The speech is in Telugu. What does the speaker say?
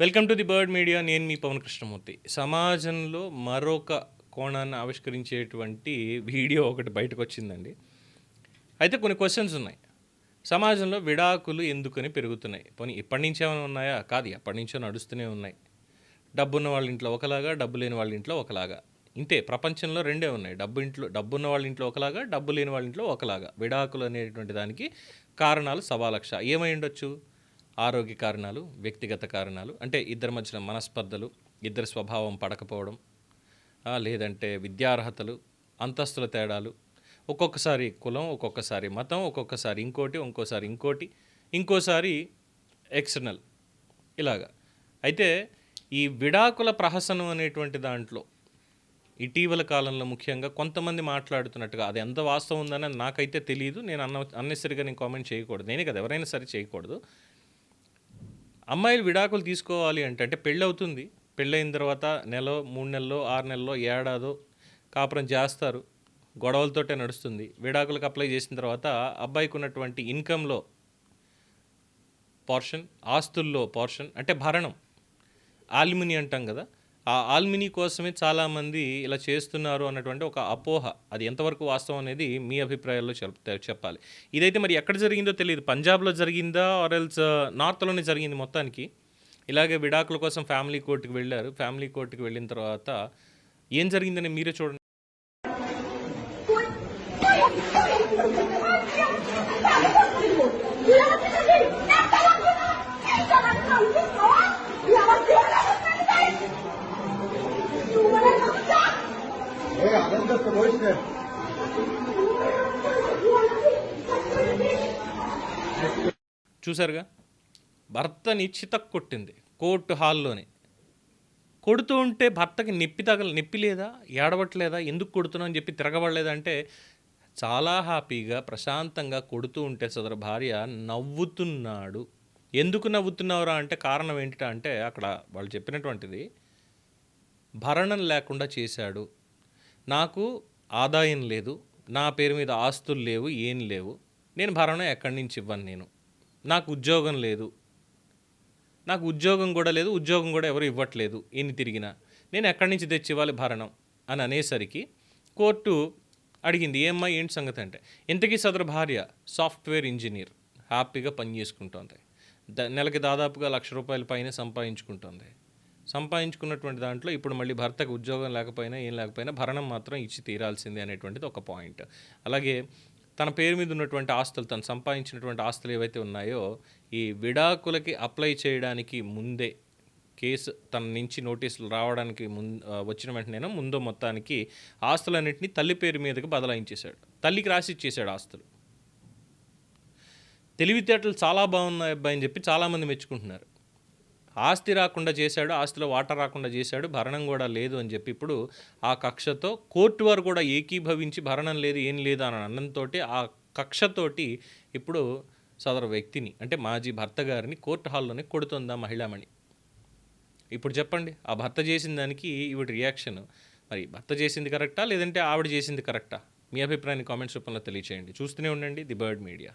Welcome to the bird media నేను మీ పవన్ కృష్ణమూర్తి. సమాజంలో మరొక కోణాన్ని ఆవిష్కరించేటువంటి వీడియో ఒకటి బయటకు వచ్చిందండి అయితే కొన్ని క్వశ్చన్స్ ఉన్నాయి. సమాజంలో విడాకులు ఎందుకని పెరుగుతున్నాయి? పోనీ ఇప్పటి నుంచే ఏమైనా ఉన్నాయా? కాదు ఎప్పటి నుంచో నడుస్తూనే ఉన్నాయి. డబ్బున్న వాళ్ళ ఇంట్లో ఒకలాగా డబ్బు లేని వాళ్ళ ఇంట్లో ఒకలాగా. ఇంతే ప్రపంచంలో రెండే ఉన్నాయి. డబ్బు ఇంట్లో డబ్బున్న వాళ్ళ ఇంట్లో ఒకలాగా డబ్బు లేని వాళ్ళ ఇంట్లో ఒకలాగా. విడాకులు అనేటువంటి దానికి కారణాలు సవాలక్ష. ఏమై ఉండొచ్చు? ఆరోగ్య కారణాలు వ్యక్తిగత కారణాలు అంటే ఇద్దరి మధ్యన మనస్పర్ధలు ఇద్దరి స్వభావం పడకపోవడం లేదంటే విద్యార్హతలు అంతస్తుల తేడాలు ఒక్కొక్కసారి కులం ఒక్కొక్కసారి మతం ఒక్కొక్కసారి ఇంకోటి ఇంకోసారి ఇంకోటి ఇంకోసారి ఎక్స్టర్నల్. ఇలాగా. అయితే ఈ విడాకుల ప్రహసనం అనేటువంటి దాంట్లో ఇటీవల కాలంలో ముఖ్యంగా కొంతమంది మాట్లాడుతున్నట్టుగా అది ఎంత వాస్తవం ఉందని నాకైతే తెలియదు నేను అన్న అన్నెసరిగా నేను కామెంట్ చేయకూడదు. నేనే కదా ఎవరైనా సరే చేయకూడదు. అమ్మాయిలు విడాకులు తీసుకోవాలి అంటే అంటే పెళ్ళి అవుతుంది. పెళ్ళైన తర్వాత నెల మూడు నెలలో ఆరు నెలలో ఏడాదో కాపురం చేస్తారు. గొడవలతోటే నడుస్తుంది. విడాకులకు అప్లై చేసిన తర్వాత అబ్బాయికి ఉన్నటువంటి ఇన్కంలో పోర్షన్ ఆస్తుల్లో పోర్షన్ అంటే భరణం ఆల్మిని అంటాం కదా ఆ ఆల్మిని కోసమే చాలామంది ఇలా చేస్తున్నారు అన్నటువంటి ఒక అపోహ. అది ఎంతవరకు వాస్తవం అనేది మీ అభిప్రాయాల్లో చెప్పాలి. ఇదైతే మరి ఎక్కడ జరిగిందో తెలియదు. పంజాబ్లో జరిగిందా? ఆర్ ఎల్స్ నార్త్లోనే జరిగింది మొత్తానికి. ఇలాగే విడాకుల కోసం ఫ్యామిలీ కోర్టుకి వెళ్ళారు. ఫ్యామిలీ కోర్టుకి వెళ్ళిన తర్వాత ఏం జరిగిందని మీరే చూడండి. అదంతా పోయిస్తే చూసారుగా భర్తని చితక్ కొట్టింది కోర్టు హాల్లోనే. కొడుతూ ఉంటే భర్తకి నొప్పి తగల నొప్పి లేదా ఏడవట్లేదా ఎందుకు కొడుతున్నావు అని చెప్పి తిరగబడలేదంటే చాలా హ్యాపీగా ప్రశాంతంగా కొడుతూ ఉంటే సదరు భార్య నవ్వుతున్నాడు. ఎందుకు నవ్వుతున్నావురా అంటే కారణం ఏంటిటా అంటే అక్కడ వాళ్ళు చెప్పినటువంటిది భరణం లేకుండా చేశాడు. నాకు ఆదాయం లేదు నా పేరు మీద ఆస్తులు లేవు ఏం లేవు. నేను భరణం ఎక్కడి నుంచి ఇవ్వను నేను? నాకు ఉద్యోగం లేదు. నాకు ఉద్యోగం కూడా లేదు ఉద్యోగం కూడా ఎవరు ఇవ్వట్లేదు. ఎన్ని తిరిగినా నేను ఎక్కడి నుంచి తెచ్చి ఇవ్వాలి భరణం? అని అనేసరికి కోర్టు అడిగింది ఏమ్మా ఏంటి సంగతి? అంటే ఇంతకీ సదరు భార్య సాఫ్ట్వేర్ ఇంజనీర్ హ్యాపీగా పని చేసుకుంటోంది. ద- నెలకి దాదాపుగా లక్ష రూపాయల పైన సంపాదించుకుంటుంది. సంపాదించుకున్నటువంటి దాంట్లో ఇప్పుడు మళ్ళీ భర్తకు ఉద్యోగం లేకపోయినా ఏం లేకపోయినా భరణం మాత్రం ఇచ్చి తీరాల్సిందే అనేటువంటిది ఒక పాయింట్. అలాగే తన పేరు మీద ఉన్నటువంటి ఆస్తులు తను సంపాదించినటువంటి ఆస్తులు ఏవైతే ఉన్నాయో ఈ విడాకులకి అప్లై చేయడానికి ముందే కేసు తన నుంచి నోటీసులు రావడానికి ముందు వచ్చిన వెంటనే ముందు మొత్తానికి ఆస్తులన్నింటినీ తల్లి పేరు మీదకి బదలాయించేశాడు. తల్లికి రాసి ఇచ్చేశాడు ఆస్తులు. తెలివితేటలు చాలా బాగున్నాయి అబ్బాయి అని చెప్పి చాలామంది మెచ్చుకుంటున్నారు. ఆస్తి రాకుండా చేశాడు ఆస్తిలో వాటర్ రాకుండా చేశాడు భరణం కూడా లేదు అని చెప్పి ఇప్పుడు ఆ కక్షతో కోర్టు వారు కూడా ఏకీభవించి భరణం లేదు ఏం లేదు అని అన్నంతో ఆ కక్షతోటి ఇప్పుడు సదరు వ్యక్తిని అంటే మాజీ భర్త గారిని కోర్టు హాల్లోనే కొడుతుందా మహిళామణి. ఇప్పుడు చెప్పండి ఆ భర్త చేసిన దానికి ఈవిడ రియాక్షన్ మరి భర్త చేసింది కరెక్టా లేదంటే ఆవిడ చేసింది కరెక్టా? మీ అభిప్రాయాన్ని కామెంట్స్ రూపంలో తెలియచేయండి. చూస్తూనే ఉండండి ది బర్డ్ మీడియా.